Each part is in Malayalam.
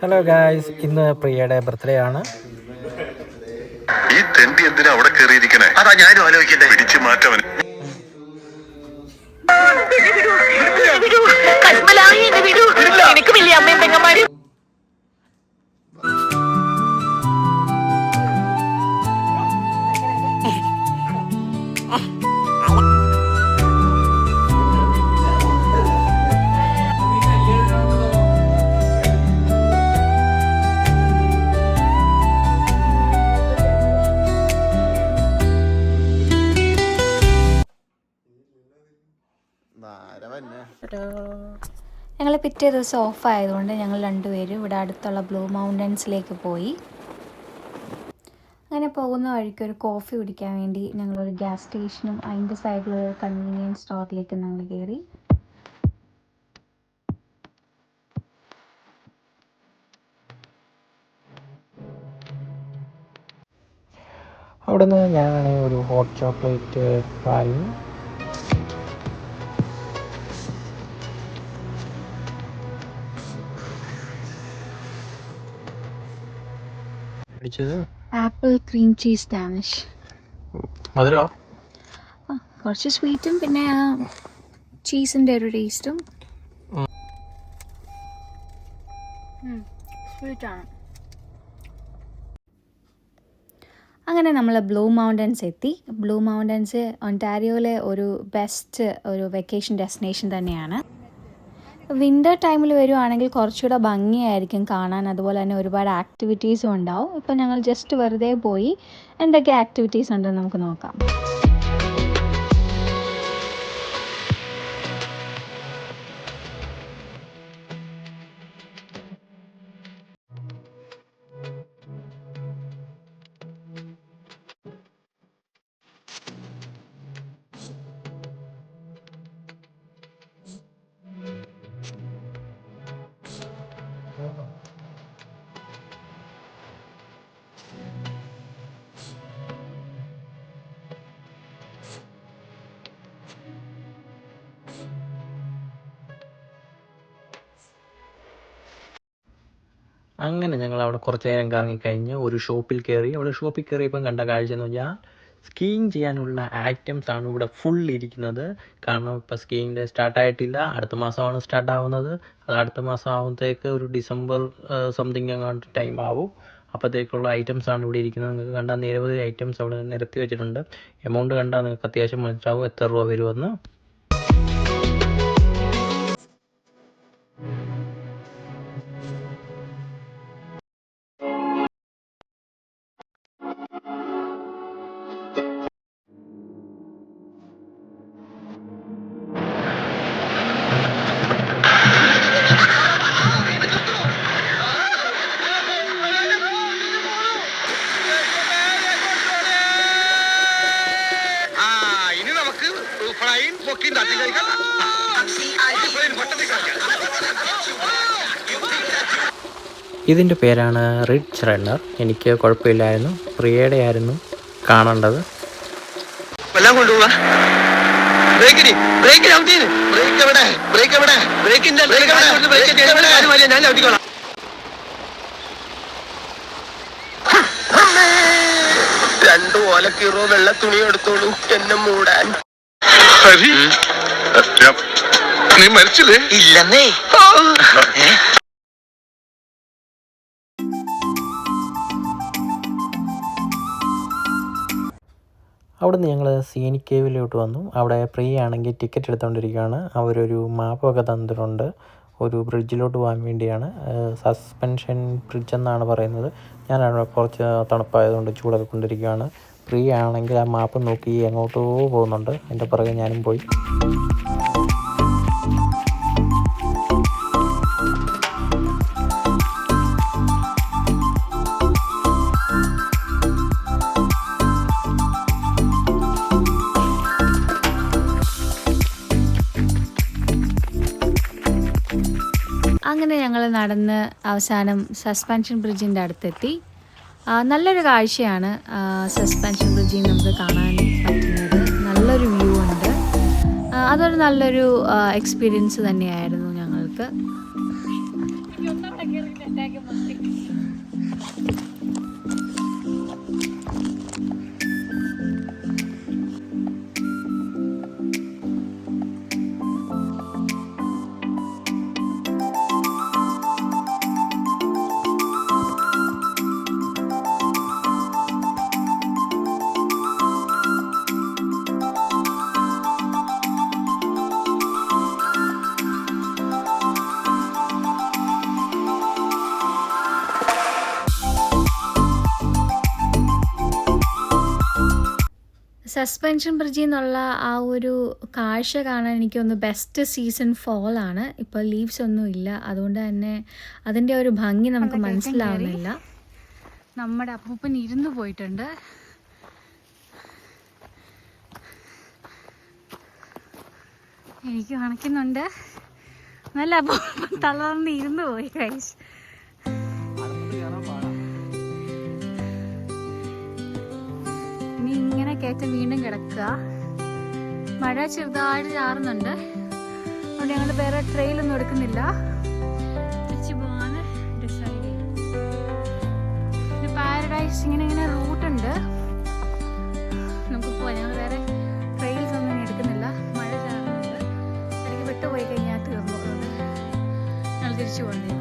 ഹലോ ഗായ്സ് ഇന്ന് പ്രിയയുടെ ബർത്ത്ഡേ ആണ്. ഈ തെണ്ടി എന്തിനാ അവിടെ കയറിയിരിക്കണേ അതാ ഞാനും ആലോചിക്കട്ടെ. പിടിച്ചു മാറ്റവൻ കൽമലായി എന്നെ വിടൂ എനിക്ക് വലിയ അമ്മയും പെങ്ങന്മാരും. ഞങ്ങൾ പിറ്റേ ദിവസം ഓഫ് ആയതുകൊണ്ട് ഞങ്ങൾ രണ്ടുപേരും ഇവിടെ അടുത്തുള്ള ബ്ലൂ മൗണ്ടൻസിലേക്ക് പോയി. അങ്ങനെ പോകുന്ന വഴിക്ക് ഒരു കോഫി കുടിക്കാൻ വേണ്ടി ഞങ്ങളൊരു ഗ്യാസ് സ്റ്റേഷനും അതിന്റെ സൈഡിലുള്ള കൺവീനിയൻസ് സ്റ്റോറിലേക്ക് ഞങ്ങൾ കയറി. അവിടുന്ന് ഞാനാണെങ്കിൽ ഒരു ഹോട്ട് ചോക്ലേറ്റ് വാങ്ങി അടിച്ചത് ആപ്പിൾ ക്രീം ചീസ് ഡാനിഷ് മധുരോ? കുറച്ച് സ്വീറ്റും പിന്നെ ചീസിന്റെ ചീസിന്റെ ഒരു ടേസ്റ്റും. സ്വീറ്റാണ്. അങ്ങനെ നമ്മൾ ബ്ലൂ മൗണ്ടൻസ് എത്തി. ബ്ലൂ മൗണ്ടൻസ് ഒന്റാരിയോയിലെ ഒരു ബെസ്റ്റ് ഒരു വെക്കേഷൻ ഡെസ്റ്റിനേഷൻ തന്നെയാണ്. വിന്റർ ടൈമിൽ വരുവാണെങ്കിൽ കുറച്ചുകൂടെ ഭംഗിയായിരിക്കും കാണാൻ. അതുപോലെ തന്നെ ഒരുപാട് ആക്ടിവിറ്റീസും ഉണ്ടാവും. ഇപ്പം ഞങ്ങൾ ജസ്റ്റ് വെറുതെ പോയി എന്തൊക്കെ ആക്ടിവിറ്റീസ് ഉണ്ടെന്ന് നമുക്ക് നോക്കാം. അങ്ങനെ ഞങ്ങൾ അവിടെ കുറച്ച് നേരം കറങ്ങിക്കഴിഞ്ഞ് ഒരു ഷോപ്പിൽ കയറി അവിടെ ഷോപ്പിൽ കയറിയപ്പം കണ്ട കാഴ്ച എന്ന് പറഞ്ഞാൽ സ്കീയിങ് ചെയ്യാനുള്ള ഐറ്റംസ് ആണ് ഇവിടെ ഫുൾ ഇരിക്കുന്നത്. കാരണം ഇപ്പോൾ സ്കീയിങ് സ്റ്റാർട്ട് ആയിട്ടില്ല. അടുത്ത മാസമാണ് സ്റ്റാർട്ട് ആവുന്നത്. അത് അടുത്ത മാസം ആവുമ്പോഴത്തേക്ക് ഒരു ഡിസംബർ സംതിങ് അങ്ങോട്ട് ടൈം ആവും. അപ്പോഴത്തേക്കുള്ള ഐറ്റംസ് ആണ് ഇവിടെ ഇരിക്കുന്നത്. നിങ്ങൾക്ക് കണ്ടാൽ നിരവധി ഐറ്റംസ് അവിടെ നിരത്തി വെച്ചിട്ടുണ്ട്. എമൗണ്ട് കണ്ടാൽ നിങ്ങൾക്ക് അത്യാവശ്യം മനസ്സിലാവും എത്ര രൂപ വരുമെന്ന്. ഫ്ലൈൻ പൊക്കി തട്ടി കഴിക്കാം പൊട്ടത്തി കളിക്കാം ഇതിന്റെ പേരാണ് റിച്ച് റണ്ണർ എനിക്ക് കുഴപ്പമില്ലായിരുന്നു. പ്രിയയുടെ ആയിരുന്നു കാണേണ്ടത്. എല്ലാം കൊണ്ടുപോവാ. ബ്രേക്കിന് ബ്രേക്കിന് ഔട്ടീന് ബ്രേക്ക് എവിടെ? ബ്രേക്ക് എവിടെ? ബ്രേക്കിന്റെ ബ്രേക്ക് എവിടെ? ഞാൻ ഔട്ടിക്കോളാം രണ്ടു ഓലക്കീറോ വെള്ള തുണി എടുത്തോളൂ. എന്നെ മൂടാൻ. ഹരി. നീ മരിച്ചില്ലേ? ഇല്ലെന്നേ. അവിടുന്ന് ഞങ്ങൾ സീനിക് കേവിലോട്ട് വന്നു. അവിടെ പ്രിയ ആണെങ്കിൽ ടിക്കറ്റ് എടുത്തുകൊണ്ടിരിക്കുകയാണ് അവരൊരു മാപ്പൊക്കെ തന്നിട്ടുണ്ട് ഒരു ബ്രിഡ്ജിലോട്ട് പോകാൻ വേണ്ടിയാണ്. സസ്പെൻഷൻ ബ്രിഡ്ജ് എന്നാണ് പറയുന്നത്. ഞാനവിടെ കുറച്ച് തണുപ്പായതുകൊണ്ട് ചൂടൊക്കെ കൊണ്ടിരിക്കുകയാണ്. പ്രിയ ആണെങ്കിൽ ആ മാപ്പ് നോക്കി എങ്ങോട്ടോ പോകുന്നുണ്ട്. അതിന്റെ പുറകെ ഞാനും പോയി. അങ്ങനെ ഞങ്ങൾ നടന്ന് അവസാനം സസ്പെൻഷൻ ബ്രിഡ്ജിന്റെ അടുത്തെത്തി. നല്ലൊരു കാഴ്ചയാണ് സസ്പെൻഷൻ ബ്രിഡ്ജിൽ നമുക്ക് കാണാൻ പറ്റുന്നത്. നല്ലൊരു വ്യൂ ഉണ്ട്. അതൊരു നല്ലൊരു എക്സ്പീരിയൻസ് തന്നെയായിരുന്നു ഞങ്ങൾക്ക്. സസ്പെൻഷൻ ബ്രിഡ്ജിൽ നിന്നുള്ള ആ ഒരു കാഴ്ച കാണാൻ എനിക്കൊന്ന് ബെസ്റ്റ് സീസൺ ഫോൾ ആണ്. ഇപ്പോൾ ലീവ്സ് ഒന്നും ഇല്ല. അതുകൊണ്ട് തന്നെ അതിന്റെ ഒരു ഭംഗി നമുക്ക് മനസ്സിലാവുന്നില്ല. നമ്മുടെ അപ്പൂപ്പൻ ഇരുന്ന് പോയിട്ടുണ്ട്. എനിക്ക് കണക്കുന്നുണ്ട് നല്ല അപ്പൂപ്പൻ തളർന്ന് ഇരുന്ന് പോയി കഴിച്ച് കയറ്റം വീണ്ടും കിടക്കുക. മഴ ചെറുതായിട്ട് ചാറുന്നുണ്ട്. അതുകൊണ്ട് ഞങ്ങൾ വേറെ ട്രെയിലൊന്നും എടുക്കുന്നില്ല. തിരിച്ചു പോകാന് ഡിസൈഡ് ചെയ്തു പാരഡൈസ് ഇങ്ങനെ ഇങ്ങനെ റൂട്ടുണ്ട് നമുക്ക് പോവാം. ഞങ്ങൾ വേറെ ട്രെയിൽസ് ഒന്നും എടുക്കുന്നില്ല. മഴ ചാറുന്നുണ്ട്. ഇടയ്ക്ക് വിട്ടുപോയി കഴിഞ്ഞാൽ തീർന്നു. ഞങ്ങൾ തിരിച്ചു പോകാൻ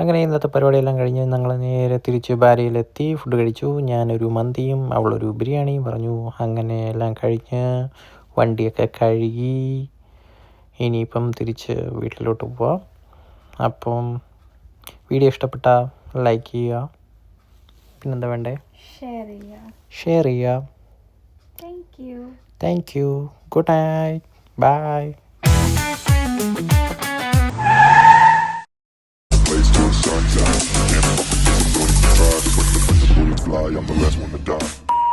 അങ്ങനെ ഇന്നത്തെ പരിപാടിയെല്ലാം കഴിഞ്ഞ് ഞങ്ങൾ നേരെ തിരിച്ച് ബാരയിലെത്തി ഫുഡ് കഴിച്ചു. ഞാനൊരു മന്തിയും അവളൊരു ബിരിയാണിയും പറഞ്ഞു. അങ്ങനെ എല്ലാം കഴിഞ്ഞ് വണ്ടിയൊക്കെ കഴുകി ഇനിയിപ്പം തിരിച്ച് വീട്ടിലോട്ട് പോവാം. അപ്പം വീഡിയോ ഇഷ്ടപ്പെട്ട ലൈക്ക് ചെയ്യുക. പിന്നെന്താ വേണ്ടേ? ഷെയർ ചെയ്യുക. Thank you good night bye I'm the last one.